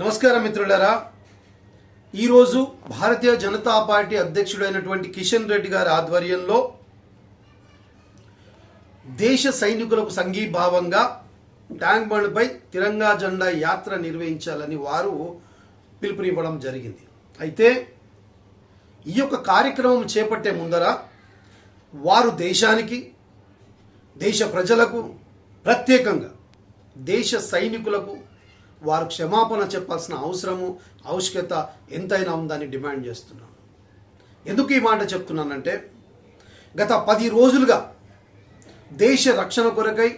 నమస్కారం మిత్రులారా. ఈరోజు భారతీయ జనతా పార్టీ అధ్యక్షుడైనటువంటి కిషన్ రెడ్డి గారి ఆధ్వర్యంలో దేశ సైనికులకు సంఘీభావంగా ట్యాంక్ బండ్పై తిరంగా జెండా యాత్ర నిర్వహించాలని వారు పిలుపునివ్వడం జరిగింది. అయితే ఈ యొక్క కార్యక్రమం చేపట్టే ముందర వారు దేశానికి దేశ ప్రజలకు ప్రత్యేకంగా దేశ సైనికులకు వారు క్షమాపణ చెప్పాల్సిన అవసరము ఆవశ్యకత ఎంతైనా ఉందని డిమాండ్ చేస్తున్నాను ఎందుకు ఈ మాట చెప్తున్నానంటే గత పది రోజులుగా దేశ రక్షణ కొరకై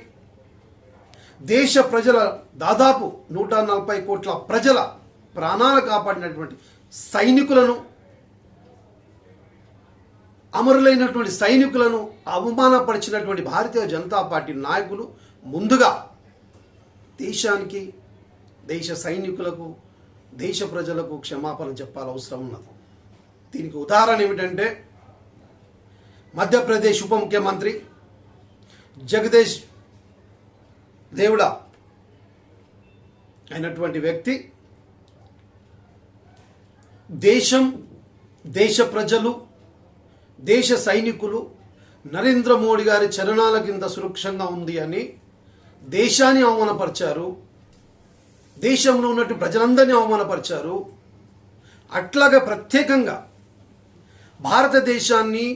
దేశ ప్రజల దాదాపు నూట నలభై కోట్ల ప్రజల ప్రాణాలు కాపాడినటువంటి సైనికులను అమరులైనటువంటి సైనికులను అవమానపరిచినటువంటి భారతీయ జనతా పార్టీ నాయకులు ముందుగా దేశానికి దేశ సైనికులకు దేశ ప్రజలకు క్షమాపణ చెప్పాల అవసరం ఉన్నది. దీనికి ఉదాహరణ ఏమిటంటే మధ్యప్రదేశ్ ఉప ముఖ్యమంత్రి జగదీష్ దేవుడా అయినటువంటి వ్యక్తి దేశం దేశ ప్రజలు దేశ సైనికులు నరేంద్ర మోడీ గారి చరణాల కింద సురక్షంగా ఉంది అని దేశాన్ని అవమానపరిచారు. దేశంలో ఉన్నట్టు ప్రజలందరినీ అవమానపరిచారు. అట్లాగా ప్రత్యేకంగా భారతదేశాన్ని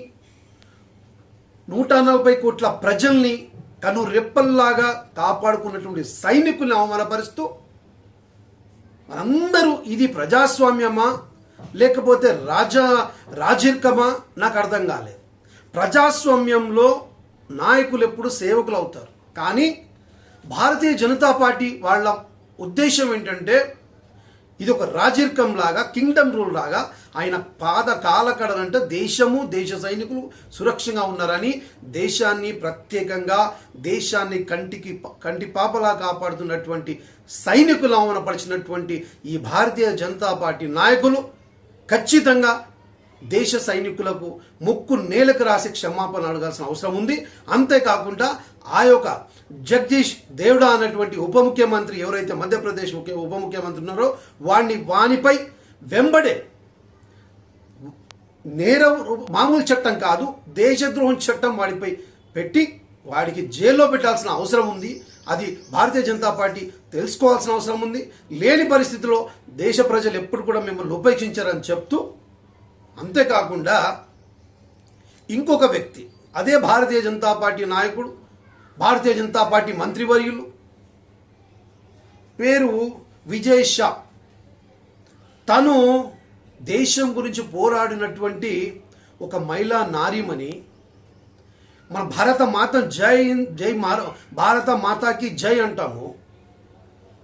నూట నలభై కోట్ల ప్రజల్ని కను రెప్పల్లాగా కాపాడుకున్నటువంటి సైనికుల్ని అవమానపరుస్తూ మనందరూ ఇది ప్రజాస్వామ్యమా లేకపోతే రాజా రాజరికమా? నాకు అర్థం కాలేదు. ప్రజాస్వామ్యంలో నాయకులు ఎప్పుడు సేవకులు అవుతారు. కానీ భారతీయ జనతా పార్టీ వాళ్ళ ఉద్దేశం ఏంటంటే ఇది ఒక రాజరికం లాగా కింగ్డమ్ రూల్ లాగా ఆయన పాద కాలకడనంటే దేశము దేశ సైనికులు సురక్షంగా ఉన్నారని దేశాన్ని ప్రత్యేకంగా దేశాన్ని కంటికి కంటి పాపలా కాపాడుతున్నటువంటి సైనికులు అవనపరిచినటువంటి ఈ భారతీయ జనతా పార్టీ నాయకులు ఖచ్చితంగా దేశ సైనికులకు ముక్కు నేలకు రాసి క్షమాపణ అడగాల్సిన అవసరం ఉంది. అంతేకాకుండా ఆ యొక్క జగదీష్ దేవుడా అన్నటువంటి ఉప ముఖ్యమంత్రి ఎవరైతే మధ్యప్రదేశ్ ముఖ్య ఉప ముఖ్యమంత్రి ఉన్నారో వాడిని వానిపై వెంబడే నేర మామూలు చట్టం కాదు దేశద్రోహం చట్టం వాడిపై పెట్టి వాడికి జైల్లో పెట్టాల్సిన అవసరం ఉంది. అది భారతీయ జనతా పార్టీ తెలుసుకోవాల్సిన అవసరం ఉంది. లేని పరిస్థితిలో దేశ ప్రజలు ఎప్పుడు కూడా మిమ్మల్ని ఉపేక్షించారని చెప్తూ అంతేకాకుండా ఇంకొక వ్యక్తి అదే భారతీయ జనతా పార్టీ నాయకుడు భారతీయ జనతా పార్టీ మంత్రివర్యులు పేరు విజయ్ షా. తను దేశం గురించి పోరాడినటువంటి ఒక మహిళా నారీమణి. మన భారత మాత జై జై మార భారత మాతాకి జై అంటాము.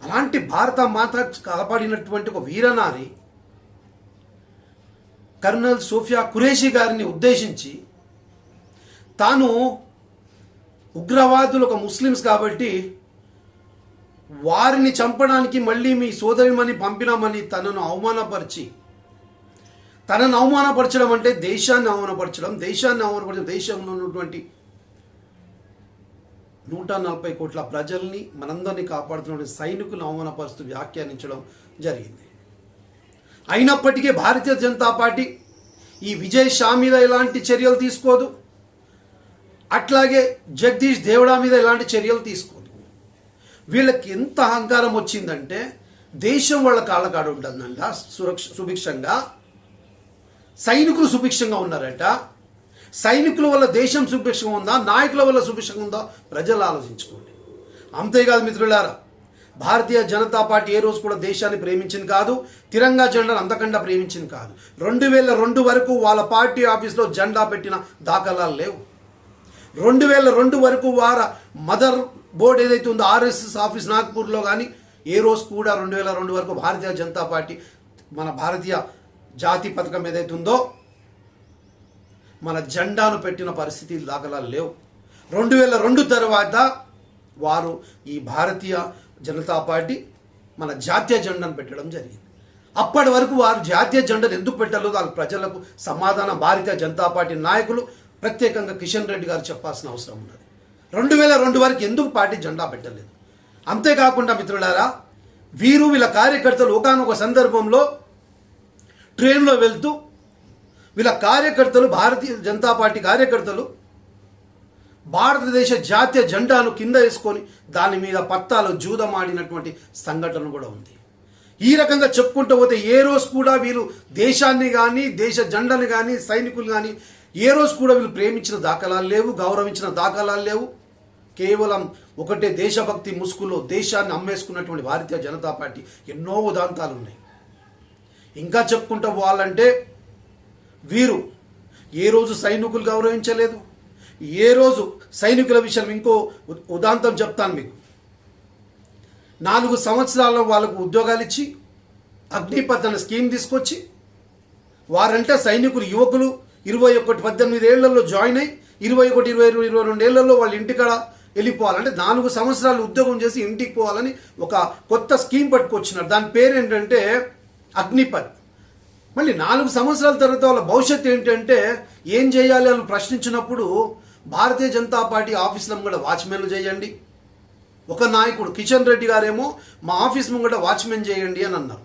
అలాంటి భారత మాత కాపాడినటువంటి ఒక వీరనారి కర్నల్ సోఫియా ఖురేషి గారిని ఉద్దేశించి తాను ఉగ్రవాదులు ఒక ముస్లిమ్స్ కాబట్టి వారిని చంపడానికి మళ్ళీ మీ సోదరిమని పంపినామని తనను అవమానపరిచి తనను అవమానపరచడం అంటే దేశాన్ని అవమానపరచడం దేశాన్ని అవమానపరచడం దేశంలో ఉన్నటువంటి నూట నలభై కోట్ల ప్రజల్ని మనందరినీ కాపాడుతున్న సైనికులను అవమానపరుస్తూ వ్యాఖ్యానించడం జరిగింది. అయినప్పటికీ భారతీయ జనతా పార్టీ ఈ విజయ్ షా మీద ఎలాంటి చర్యలు తీసుకోదు. అట్లాగే జగదీష్ దేవుడా మీద ఎలాంటి చర్యలు తీసుకోదు. వీళ్ళకి ఎంత అహంకారం వచ్చిందంటే దేశం వాళ్ళ కాళ్ళకాడు ఉంటుందంట సురక్ష సుభిక్షంగా. సైనికులు సుభిక్షంగా ఉన్నారట. సైనికుల వల్ల దేశం సుభిక్షంగా ఉందా? నాయకుల వల్ల సుభిక్షంగా ఉందా? ప్రజలు ఆలోచించుకోండి. అంతేకాదు మిత్రులారా భారతీయ జనతా పార్టీ ఏ రోజు కూడా దేశాన్ని ప్రేమించింది కాదు తిరంగా జెండాను అంతకండా ప్రేమించింది కాదు. రెండు వేల రెండు వరకు వాళ్ళ పార్టీ ఆఫీస్లో జెండా పెట్టిన దాఖలాలు లేవు. రెండు వేల రెండు వరకు వార మదర్ బోర్డు ఏదైతే ఉందో ఆర్ఎస్ఎస్ ఆఫీస్ నాగ్పూర్లో కానీ ఏ రోజు కూడా రెండు వేల రెండు వరకు భారతీయ జనతా పార్టీ మన భారతీయ జాతి పథకం ఏదైతే ఉందో మన జెండాను పెట్టిన పరిస్థితి దాఖలాలు లేవు. రెండు వేల రెండు తర్వాత వారు ఈ భారతీయ జనతా పార్టీ మన జాతీయ జెండాను పెట్టడం జరిగింది. అప్పటి వరకు వారు జాతీయ జెండాను ఎందుకు పెట్టాలో వాళ్ళ ప్రజలకు సమాధానం భారతీయ జనతా పార్టీ నాయకులు ప్రత్యేకంగా కిషన్ రెడ్డి గారు చెప్పాల్సిన అవసరం ఉన్నది. రెండు వేల రెండు వరకు ఎందుకు పార్టీ జెండా పెట్టలేదు? అంతేకాకుండా మిత్రులారా వీరు వీళ్ళ కార్యకర్తలు ఒకనొక సందర్భంలో ట్రైన్లో వెళ్తూ వీళ్ళ కార్యకర్తలు భారతీయ జనతా పార్టీ కార్యకర్తలు భారతదేశ జాతీయ జెండాను కింద వేసుకొని దాని మీద పత్తాలు జూదమాడినటువంటి సంఘటన కూడా ఉంది. ఈ రకంగా చెప్పుకుంటూ పోతే ఏ రోజు కూడా వీళ్ళు దేశాన్ని కానీ దేశ జెండాని కానీ సైనికులు కానీ ఏ రోజు కూడా వీళ్ళు ప్రేమించిన దాఖలాలు లేవు గౌరవించిన దాఖలాలు లేవు. కేవలం ఒకటే దేశభక్తి ముసుగులో దేశాన్ని అమ్మేసుకున్నటువంటి భారతీయ జనతా పార్టీ ఎన్నో ఉదాంతాలు ఉన్నాయి. ఇంకా చెప్పుకుంటూ పోవాలంటే వీరు ఏ రోజు సైనికులు గౌరవించలేదు ఏ రోజు సైనికుల విషయం ఇంకో ఉదాంతం చెప్తాను మీకు. నాలుగు సంవత్సరాల్లో వాళ్ళకు ఉద్యోగాలు ఇచ్చి అగ్నిపతన స్కీమ్ తీసుకొచ్చి వారంటే సైనికులు యువకులు ఇరవై ఒకటి పద్దెనిమిది ఏళ్ళలో జాయిన్ అయ్యి ఇరవై ఒకటి ఇరవై ఇరవై ఇరవై రెండు ఏళ్ళలో వాళ్ళ ఇంటికాడ వెళ్ళిపోవాలంటే నాలుగు సంవత్సరాలు ఉద్యోగం చేసి ఇంటికి పోవాలని ఒక కొత్త స్కీమ్ పట్టుకొచ్చినారు. దాని పేరు ఏంటంటే మళ్ళీ నాలుగు సంవత్సరాల తర్వాత వాళ్ళ భవిష్యత్తు ఏంటంటే ఏం చేయాలి అని ప్రశ్నించినప్పుడు భారతీయ జనతా పార్టీ ఆఫీసులో కూడా వాచ్మెన్లు చేయండి. ఒక నాయకుడు కిషన్ రెడ్డి గారేమో మా ఆఫీస్ ముంగట వాచ్మెన్ చేయండి అని అన్నారు.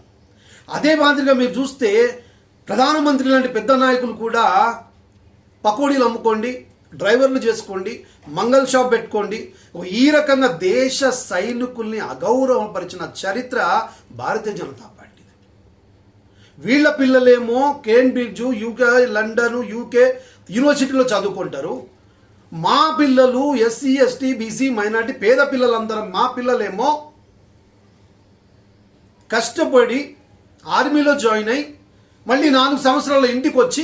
అదే మాదిరిగా మీరు చూస్తే ప్రధానమంత్రి లాంటి పెద్ద నాయకులు కూడా పకోడీలు అమ్ముకోండి డ్రైవర్లు చేసుకోండి మంగళ షాప్ పెట్టుకోండి. ఈ రకంగా దేశ సైనికుల్ని అగౌరవపరిచిన చరిత్ర భారతీయ జనతా పార్టీ వీళ్ళ పిల్లలేమో కేంబ్రిడ్జ్ యూకే లండన్ యూకే యూనివర్సిటీలో చదువుకుంటారు. మా పిల్లలు ఎస్సీ ఎస్టీ బీసీ మైనార్టీ పేద పిల్లలందరం మా పిల్లలేమో కష్టపడి ఆర్మీలో జాయిన్ అయి మళ్ళీ నాలుగు సంవత్సరాల ఇంటికి వచ్చి